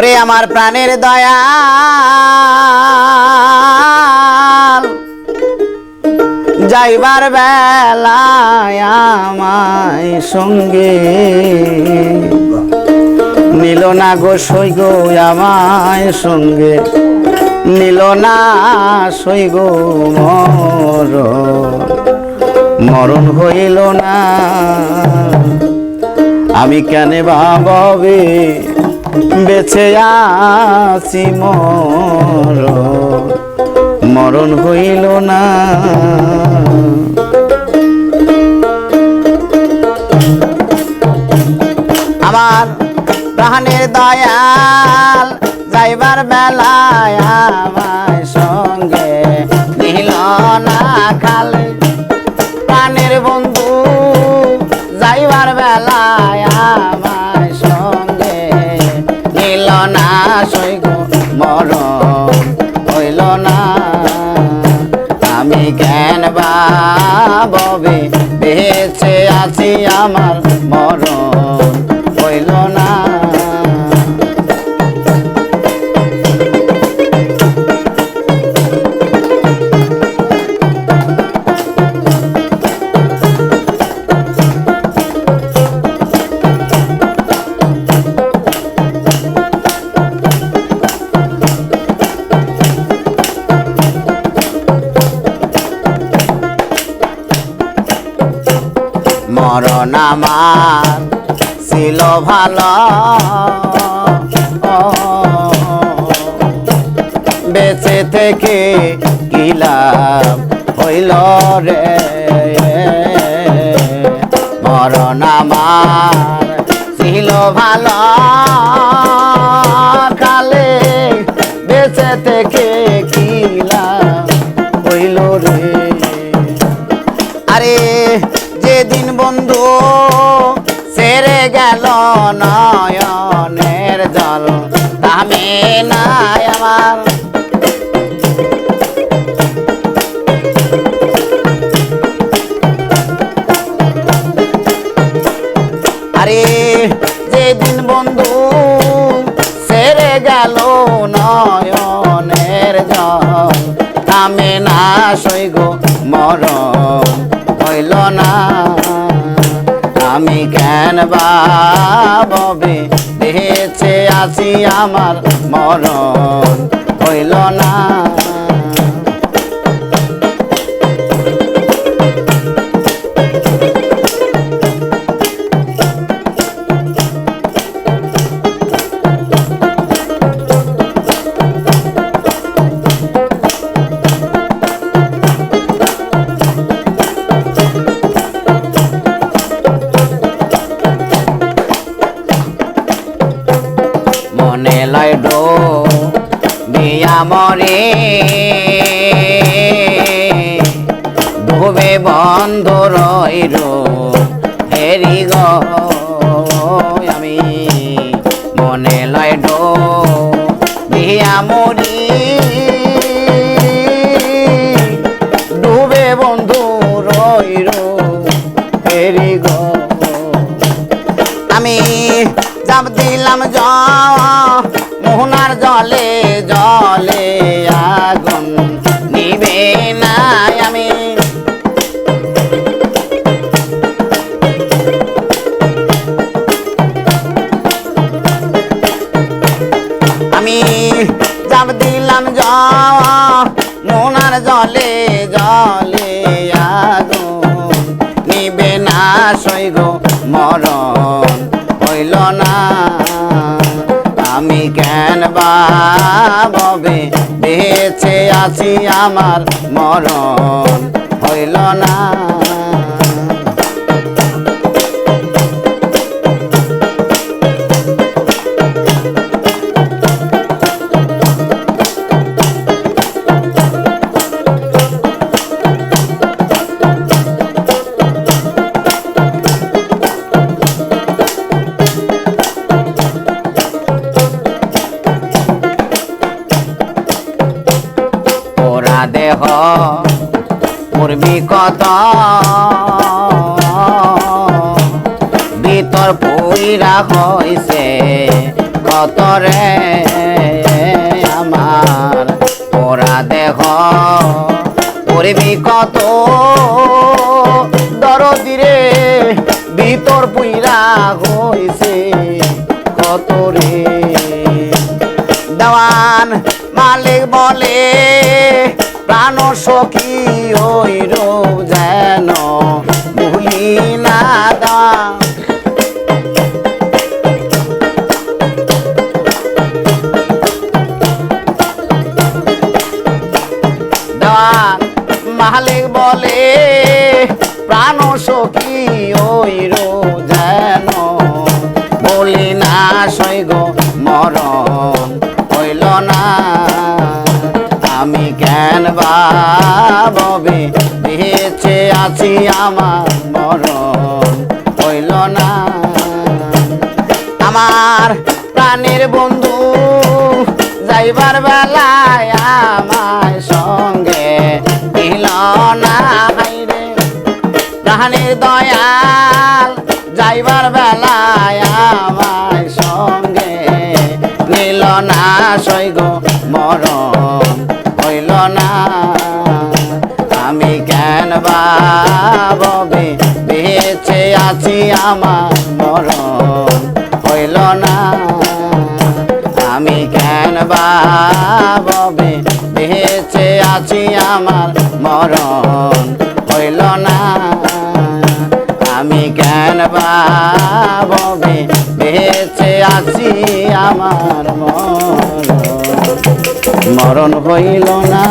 ওরে আমার প্রাণের দয়া যাইবার বেলায় আমায় সঙ্গে নিল না গো সই গো আমায় সঙ্গে নিল না সই গো মর। মরণ হইল না। আমি কেন ভাববে বেঁচে আছি মর। মরণ হইল না। আমার প্রাণের দয়াল যাইবার বেলায় আমার সঙ্গে নিল না খালে। সৈগ মরণ হইল না। আমি জ্ঞান বাবে বেঁচে আছি আমার মরণ। মরণ আমার ছিল ভালো। বেঁচে থেকে কি হইল রে। মরণ আমার ছিল ভালো। বন্ধু, সেরে গেল নয়নের জল। দামে নাই আমার। আরে, যেদিন বন্ধু, সেরে গেল নয়নের জল। নামে না সৈগ মরণ হইল না। আমি জ্ঞান বাবে দেহেছে আছি আমার মরণ হইল না। মনে লয় ডো বিয়া মরে ডুবে বন্ধ রইল হেরি গ, আমি মনে লয় ডো বিয়া মরি ডুবে বন্ধু রইল হেরি গ, আমি যাব দিলাম জ মোহনার জলে জলে আগুন নিবে না আমি। আমি যাব দিলাম জ মোহনার জলে জলে আগুন নিবে না সৈগ মরণ। হইল না। আমি কেন বাবে বেঁচে আছি আমার মরণ হইল না। দেহ পূর্বী কত ভিতর পুইরা হইছে কত রে আমার তোরা দেখ করবি কত দরদি রে, ভিতর পুইরা হইছে কত রে দেওয়ান মালিক বলে সখী হইর যেন ভুলি না দেওয়ান মালিক বলে, প্রাণ সখী ওইর যেন বলি না সৈগ আমি কেন বাবে বেঁচে আছি আমার মরণ হইল না। আমার প্রাণের বন্ধু যাইবার বেলায় আমার সঙ্গে দিল না হাইরে প্রাণের দয়াল যাইবার বেলায় আমার সঙ্গে নিল না, সৈগ মরণ না। আমি কেন বাবে বেঁচে আছি আমার মরণ হইল না। আমি কেন বাবে বেঁচে আছি আমার মরণ হইল না। আমি কেন বাবে বেঁচে আছি আমার মরণ মরণ হইল না।